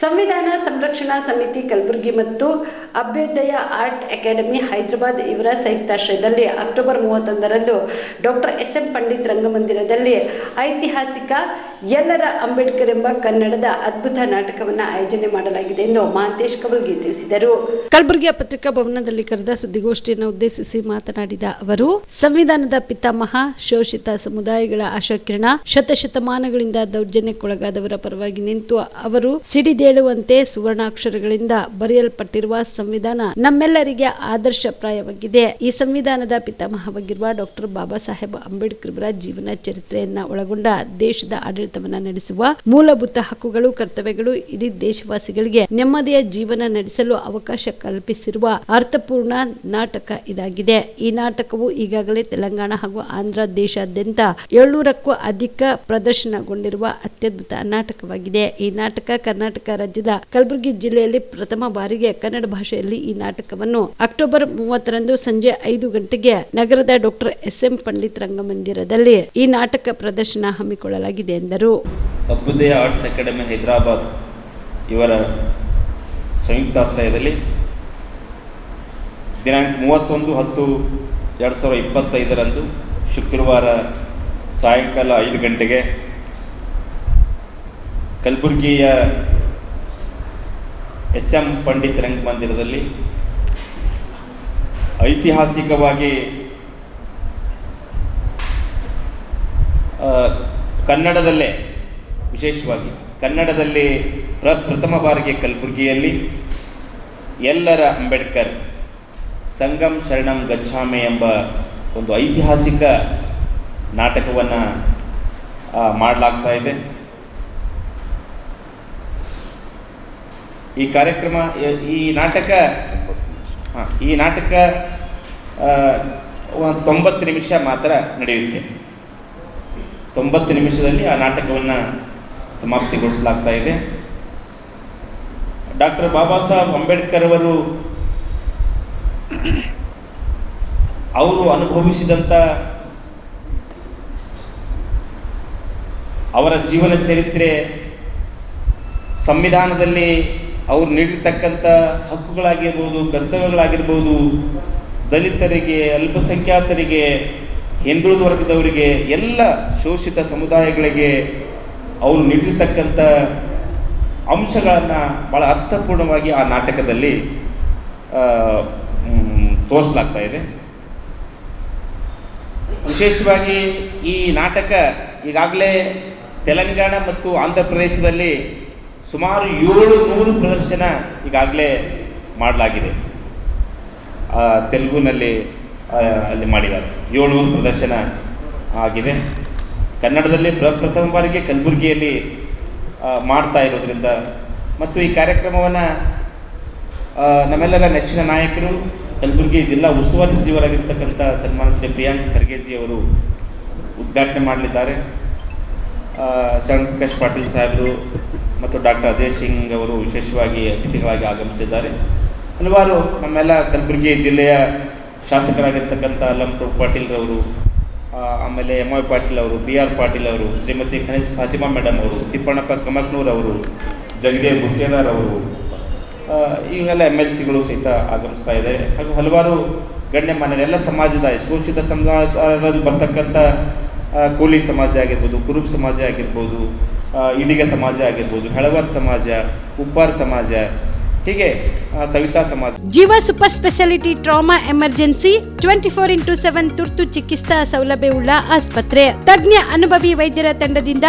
ಸಂವಿಧಾನ ಸಂರಕ್ಷಣಾ ಸಮಿತಿ ಕಲಬುರಗಿ ಮತ್ತು ಅಭ್ಯುದಯ ಆರ್ಟ್ ಅಕಾಡೆಮಿ ಹೈದರಾಬಾದ್ ಇವರ ಸಂಯುಕ್ತಾಶ್ರಯದಲ್ಲಿ ಅಕ್ಟೋಬರ್ ಮೂವತ್ತೊಂದರಂದು ಡಾಕ್ಟರ್ ಎಸ್ ಎಂ ಪಂಡಿತ್ ರಂಗಮಂದಿರದಲ್ಲಿ ಐತಿಹಾಸಿಕ ಎಲ್ಲರ ಅಂಬೇಡ್ಕರ್ ಎಂಬ ಕನ್ನಡದ ಅದ್ಭುತ ನಾಟಕವನ್ನು ಆಯೋಜನೆ ಮಾಡಲಾಗಿದೆ ಎಂದು ಮಹಾಂತೇಶ್ ಕಬಲ್ಗಿ ತಿಳಿಸಿದರು. ಕಲಬುರಗಿಯ ಪತ್ರಿಕಾ ಭವನದಲ್ಲಿ ಕರೆದ ಸುದ್ದಿಗೋಷ್ಠಿಯನ್ನು ಉದ್ದೇಶಿಸಿ ಮಾತನಾಡಿದ ಅವರು, ಸಂವಿಧಾನದ ಪಿತಾಮಹ, ಶೋಷಿತ ಸಮುದಾಯಗಳ ಆಶಾಕಿರಣ, ಶತಶತಮಾನಗಳಿಂದ ದೌರ್ಜನ್ಯಕ್ಕೊಳಗಾದವರ ಪರವಾಗಿ ನಿಂತು ಅವರು ಸಿಡಿದೇಳುವಂತೆ ಸುವರ್ಣಾಕ್ಷರಗಳಿಂದ ಬರೆಯಲ್ಪಟ್ಟಿರುವ ಸಂವಿಧಾನ ನಮ್ಮೆಲ್ಲರಿಗೆ ಆದರ್ಶಪ್ರಾಯವಾಗಿದೆ. ಈ ಸಂವಿಧಾನದ ಪಿತಾಮಹವಾಗಿರುವ ಡಾಕ್ಟರ್ ಬಾಬಾ ಸಾಹೇಬ್ ಅಂಬೇಡ್ಕರ್ ಅವರ ಜೀವನ ಚರಿತ್ರೆಯನ್ನ ಒಳಗೊಂಡ ದೇಶದ ಆಡಳಿತವನ್ನ ನಡೆಸುವ ಮೂಲಭೂತ ಹಕ್ಕುಗಳು, ಕರ್ತವ್ಯಗಳು ಇಡೀ ದೇಶವಾಸಿಗಳಿಗೆ ನೆಮ್ಮದಿಯ ಜೀವನ ನಡೆಸಲು ಅವಕಾಶ ಕಲ್ಪಿಸಿರುವ ಅರ್ಥಪೂರ್ಣ ನಾಟಕ ಇದಾಗಿದೆ. ಈ ನಾಟಕವು ಈಗಾಗಲೇ ತೆಲಂಗಾಣ ಹಾಗೂ ಆಂಧ್ರ ದೇಶಾದ್ಯಂತ ಏಳ್ನೂರಕ್ಕೂ ಅಧಿಕ ಪ್ರದರ್ಶನಗೊಂಡಿರುವ ಅತ್ಯದ್ಭುತ ನಾಟಕವಾಗಿದೆ. ಈ ನಾಟಕ ಕರ್ನಾಟಕ ರಾಜ್ಯದ ಕಲಬುರಗಿ ಜಿಲ್ಲೆಯಲ್ಲಿ ಪ್ರಥಮ ಬಾರಿಗೆ ಕನ್ನಡ ಭಾಷೆಯಲ್ಲಿ ಈ ನಾಟಕವನ್ನು ಅಕ್ಟೋಬರ್ ಮೂವತ್ತರಂದು ಸಂಜೆ ಐದು ಗಂಟೆಗೆ ನಗರದ ಡಾಕ್ಟರ್ ಎಸ್ ಎಂ ಪಂಡಿತ್ ರಂಗಮಂದಿರದಲ್ಲಿ ಈ ನಾಟಕ ಪ್ರದರ್ಶನ ಹಮ್ಮಿಕೊಳ್ಳಲಾಗಿದೆ ಎಂದರು. ಅಭ್ಯುದಯ ಆರ್ಟ್ಸ್ ಅಕಾಡೆಮಿ ಹೈದರಾಬಾದ್ ಇವರ ಸಂಯುಕ್ತಾಶ್ರಯದಲ್ಲಿ ದಿನಾಂಕ ಮೂವತ್ತೊಂದು ಹತ್ತು ಎರಡು ಸಾವಿರದ ಇಪ್ಪತ್ತೈದರಂದು ಶುಕ್ರವಾರ ಸಾಯಂಕಾಲ ಐದು ಗಂಟೆಗೆ ಕಲಬುರಗಿಯ ಎಸ್ ಎಂ ಪಂಡಿತ್ ರಂಗಮಂದಿರದಲ್ಲಿ ಐತಿಹಾಸಿಕವಾಗಿ ಕನ್ನಡದಲ್ಲೇ, ವಿಶೇಷವಾಗಿ ಕನ್ನಡದಲ್ಲಿ ಪ್ರ, ಪ್ರಥಮ ಬಾರಿಗೆ ಕಲಬುರಗಿಯಲ್ಲಿ ಎಲ್ಲರ ಅಂಬೇಡ್ಕರ್ ಸಂಗಮ್ ಶರಣಂ ಗಚ್ಛಾಮೆ ಎಂಬ ಒಂದು ಐತಿಹಾಸಿಕ ನಾಟಕವನ್ನು ಮಾಡಲಾಗ್ತಾ ಇದೆ. ಈ ಕಾರ್ಯಕ್ರಮ, ಈ- ನಾಟಕ ಈ ನಾಟಕ ತೊಂಬತ್ತು ನಿಮಿಷ ಮಾತ್ರ ನಡೆಯುತ್ತೆ. ತೊಂಬತ್ತು ನಿಮಿಷದಲ್ಲಿ ಆ ನಾಟಕವನ್ನು ಸಮಾಪ್ತಿಗೊಳಿಸಲಾಗ್ತಾ ಇದೆ. ಡಾಕ್ಟರ್ ಬಾಬಾ ಸಾಹೇಬ್ ಅಂಬೇಡ್ಕರ್ ಅವರು ಅವರು ಅನುಭವಿಸಿದಂಥ ಅವರ ಜೀವನ ಚರಿತ್ರೆ ಸಂವಿಧಾನದಲ್ಲಿ ಅವ್ರು ನೀಡಿರ್ತಕ್ಕಂಥ ಹಕ್ಕುಗಳಾಗಿರ್ಬೋದು, ಕರ್ತವ್ಯಗಳಾಗಿರ್ಬೋದು, ದಲಿತರಿಗೆ, ಅಲ್ಪಸಂಖ್ಯಾತರಿಗೆ, ಹಿಂದುಳಿದ ವರ್ಗದವರಿಗೆ, ಎಲ್ಲ ಶೋಷಿತ ಸಮುದಾಯಗಳಿಗೆ ಅವರು ನೀಡಿರ್ತಕ್ಕಂಥ ಅಂಶಗಳನ್ನು ಭಾಳ ಅರ್ಥಪೂರ್ಣವಾಗಿ ಆ ನಾಟಕದಲ್ಲಿ ತೋರಿಸ್ಲಾಗ್ತಾ ಇದೆ. ವಿಶೇಷವಾಗಿ ಈ ನಾಟಕ ಈಗಾಗಲೇ ತೆಲಂಗಾಣ ಮತ್ತು ಆಂಧ್ರ ಪ್ರದೇಶದಲ್ಲಿ ಸುಮಾರು ಏಳು ನೂರು ಪ್ರದರ್ಶನ ಈಗಾಗಲೇ ಮಾಡಲಾಗಿದೆ. ತೆಲುಗುನಲ್ಲಿ ಅಲ್ಲಿ ಮಾಡಿದ್ದಾರೆ. ಏಳ್ನೂರು ಪ್ರದರ್ಶನ ಆಗಿದೆ. ಕನ್ನಡದಲ್ಲಿ ಪ್ರ, ಪ್ರಥಮ ಬಾರಿಗೆ ಕಲಬುರಗಿಯಲ್ಲಿ ಮಾಡ್ತಾ ಇರೋದ್ರಿಂದ ಮತ್ತು ಈ ಕಾರ್ಯಕ್ರಮವನ್ನು ನಮ್ಮೆಲ್ಲರ ನೆಚ್ಚಿನ ನಾಯಕರು, ಕಲಬುರಗಿ ಜಿಲ್ಲಾ ಉಸ್ತುವಾರಿ ಸಚಿವರಾಗಿರ್ತಕ್ಕಂಥ ಸನ್ಮಾನ ಶ್ರೀ ಪ್ರಿಯಾಂಕ್ ಖರ್ಗೆಜಿ ಅವರು ಉದ್ಘಾಟನೆ ಮಾಡಲಿದ್ದಾರೆ. ಶರಣ್ ಪ್ರಕಾಶ್ ಪಾಟೀಲ್ ಸಾಹೇಬರು ಮತ್ತು ಡಾಕ್ಟರ್ ಅಜಯ್ ಸಿಂಗ್ ಅವರು ವಿಶೇಷವಾಗಿ ಅತಿಥಿಗಳಾಗಿ ಆಗಮಿಸಿದ್ದಾರೆ. ಹಲವಾರು ನಮ್ಮೆಲ್ಲ ಕಲಬುರಗಿ ಜಿಲ್ಲೆಯ ಶಾಸಕರಾಗಿರ್ತಕ್ಕಂಥ ಲಂಪ್ರಭು ಪಾಟೀಲ್ ರವರು ಆಮೇಲೆ ಎಂ ಐ ಪಾಟೀಲ್ ಅವರು, ಬಿ ಆರ್ ಪಾಟೀಲ್ ಅವರು, ಶ್ರೀಮತಿ ಖನಿಜ್ ಫಾತಿಮಾ ಮೇಡಮ್ ಅವರು, ತಿಪ್ಪಣ್ಣಪ್ಪ ಕಮಕ್ನೂರ್ ಅವರು ಜಗದೇವ್ ಗುತ್ತೇದಾರ್ ಅವರು ಇವೆಲ್ಲ ಎಂ ಎಲ್ ಸಿಗಳು ಸಹಿತ ಆಗಮಿಸ್ತಾ ಇದೆ. ಹಾಗೂ ಹಲವಾರು ಗಣ್ಯಮಾನ್ಯರು ಎಲ್ಲ ಸಮಾಜದ, ಶೋಷಿತ ಸಮುದಾಯದಲ್ಲಿ ಬರ್ತಕ್ಕಂಥ ಕೂಲಿ ಸಮಾಜ ಆಗಿರ್ಬೋದು, ಕುರುಬ್ ಸಮಾಜ ಆಗಿರ್ಬೋದು ಇಡಿಗ ಸಮಾಜ ಆಗಿರ್ಬೋದು ಹೆಳವರ್ ಸಮಾಜ, ಉಪ್ಪಾರ್ ಸಮಾಜ, ಹೀಗೆ ಸವಿತಾ ಸಮಾಜ. Jeeva super speciality trauma emergency twenty four into seven ತುರ್ತು ಚಿಕಿತ್ಸಾ ಸೌಲಭ್ಯವುಳ್ಳ ಆಸ್ಪತ್ರೆ. ತಜ್ಞ ಅನುಭವಿ ವೈದ್ಯರ ತಂಡದಿಂದ